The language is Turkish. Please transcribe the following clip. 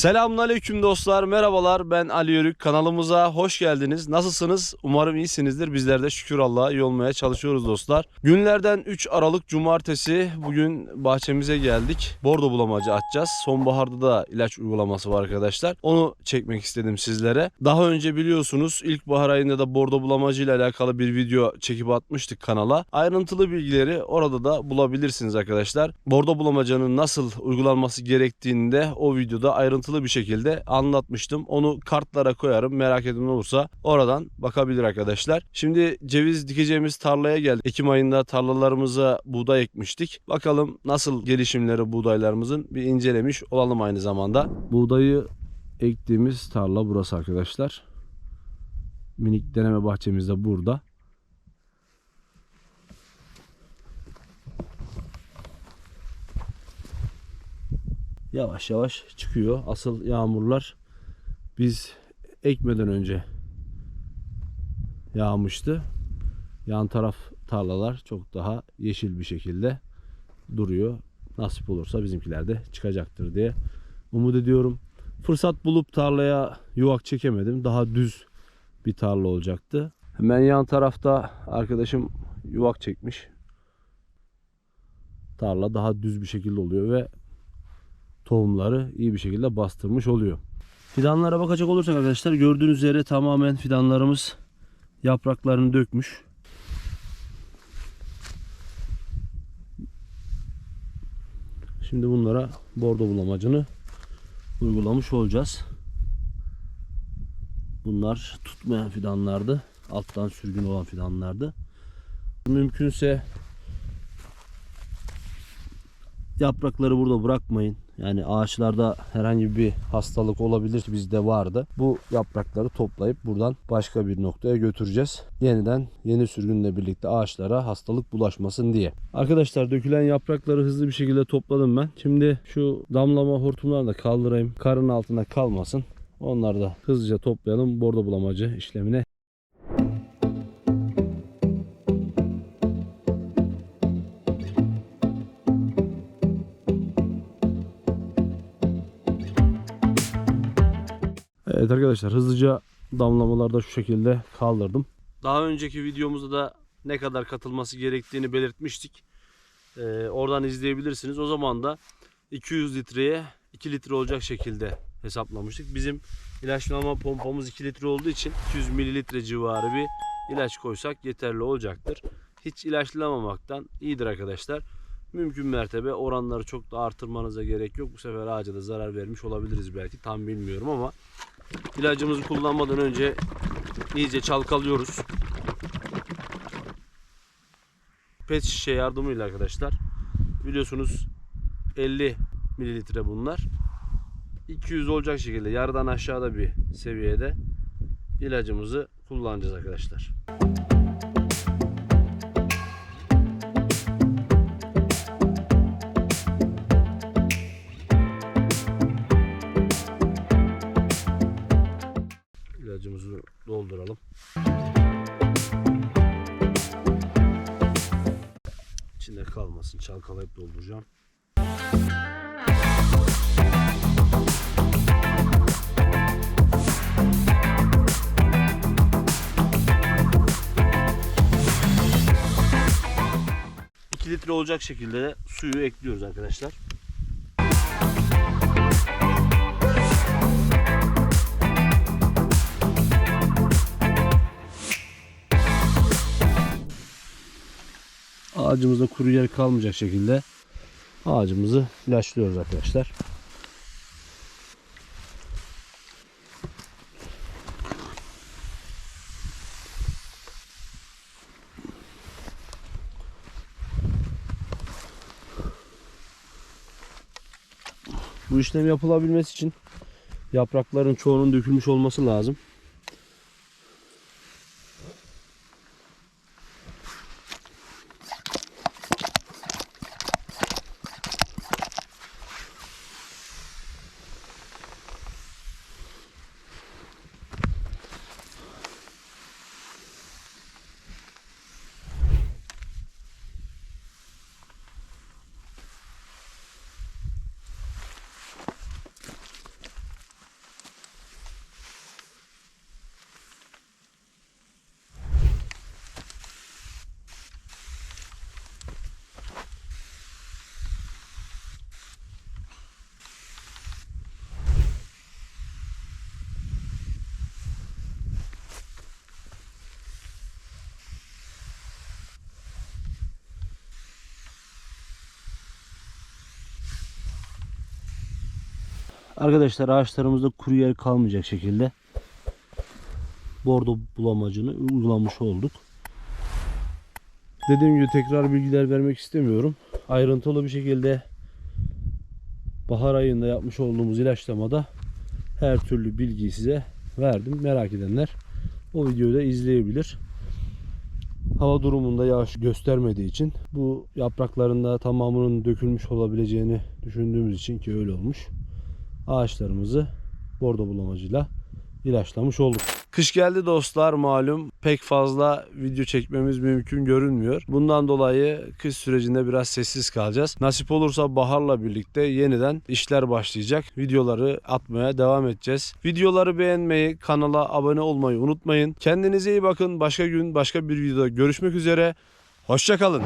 Selamünaleyküm dostlar, merhabalar. Ben Ali Yörük. Kanalımıza hoş geldiniz. Nasılsınız? Umarım iyisinizdir. Bizler de şükür Allah'a iyi olmaya çalışıyoruz dostlar. Günlerden 3 Aralık Cumartesi bugün bahçemize geldik. Bordo bulamacı atacağız. Sonbaharda da ilaç uygulaması var arkadaşlar. Onu çekmek istedim sizlere. Daha önce biliyorsunuz ilkbahar ayında da bordo bulamacı ile alakalı bir video çekip atmıştık kanala. Ayrıntılı bilgileri orada da bulabilirsiniz arkadaşlar. Bordo bulamacanın nasıl uygulanması gerektiğini de o videoda ayrıntılı bir şekilde anlatmıştım. Onu kartlara koyarım. Merak eden olursa oradan bakabilir arkadaşlar. Şimdi ceviz dikeceğimiz tarlaya geldik. Ekim ayında tarlalarımıza buğday ekmiştik. Bakalım nasıl gelişimleri buğdaylarımızın bir incelemiş olalım aynı zamanda. Buğdayı ektiğimiz tarla burası arkadaşlar. Minik deneme bahçemiz de burada. Yavaş yavaş çıkıyor. Asıl yağmurlar biz ekmeden önce yağmıştı. Yan taraf tarlalar çok daha yeşil bir şekilde duruyor. Nasip olursa bizimkiler de çıkacaktır diye umut ediyorum. Fırsat bulup tarlaya yuvak çekemedim. Daha düz bir tarla olacaktı. Hemen yan tarafta arkadaşım yuvak çekmiş. Tarla daha düz bir şekilde oluyor ve tohumları iyi bir şekilde bastırmış oluyor. Fidanlara bakacak olursak arkadaşlar gördüğünüz üzere tamamen fidanlarımız yapraklarını dökmüş. Şimdi bunlara bordo bulamacını uygulamış olacağız. Bunlar tutmayan fidanlardı. Alttan sürgün olan fidanlardı. Mümkünse yaprakları burada bırakmayın. Yani ağaçlarda herhangi bir hastalık olabilir ki bizde vardı. Bu yaprakları toplayıp buradan başka bir noktaya götüreceğiz. Yeniden yeni sürgünle birlikte ağaçlara hastalık bulaşmasın diye. Arkadaşlar dökülen yaprakları hızlı bir şekilde topladım ben. Şimdi şu damlama hortumlarını da kaldırayım. Karın altında kalmasın. Onları da hızlıca toplayalım. Bordo bulamacı işlemine Evet arkadaşlar hızlıca damlamalarda şu şekilde kaldırdım. Daha önceki videomuzda da ne kadar katılması gerektiğini belirtmiştik. Ee, oradan izleyebilirsiniz. O zaman da 200 litreye 2 litre olacak şekilde hesaplamıştık. Bizim ilaçlama pompamız 2 litre olduğu için 200 mililitre civarı bir ilaç koysak yeterli olacaktır. Hiç ilaçlamamaktan iyidir arkadaşlar. Mümkün mertebe oranları çok da artırmanıza gerek yok. Bu sefer ağaca da zarar vermiş olabiliriz belki. Tam bilmiyorum ama İlacımızı kullanmadan önce iyice çalkalıyoruz. Pet şişe yardımıyla arkadaşlar. Biliyorsunuz 50 mililitre bunlar. 200 olacak şekilde yarıdan aşağıda bir seviyede ilacımızı kullanacağız arkadaşlar. İlacımızı dolduralım. İçinde kalmasın. Çalkalayıp dolduracağım. Litre olacak şekilde suyu ekliyoruz arkadaşlar. Ağacımızda kuru yer kalmayacak şekilde ağacımızı ilaçlıyoruz arkadaşlar. Bu işlem yapılabilmesi için yaprakların çoğunun dökülmüş olması lazım. Arkadaşlar ağaçlarımızda kuru yer kalmayacak şekilde bordo bulamacını uygulamış olduk. Dediğim gibi tekrar bilgiler vermek istemiyorum. Ayrıntılı bir şekilde bahar ayında yapmış olduğumuz ilaçlamada her türlü bilgiyi size verdim. Merak edenler o videoyu da izleyebilir. Hava durumunda yağış göstermediği için bu yapraklarında tamamının dökülmüş olabileceğini düşündüğümüz için ki öyle olmuş. Ağaçlarımızı bordo bulamacıyla ilaçlamış olduk. Kış geldi dostlar malum pek fazla video çekmemiz mümkün görünmüyor. Bundan dolayı kış sürecinde biraz sessiz kalacağız. Nasip olursa baharla birlikte yeniden işler başlayacak. Videoları atmaya devam edeceğiz. Videoları beğenmeyi, kanala abone olmayı unutmayın. Kendinize iyi bakın. Başka gün başka bir videoda görüşmek üzere. Hoşçakalın.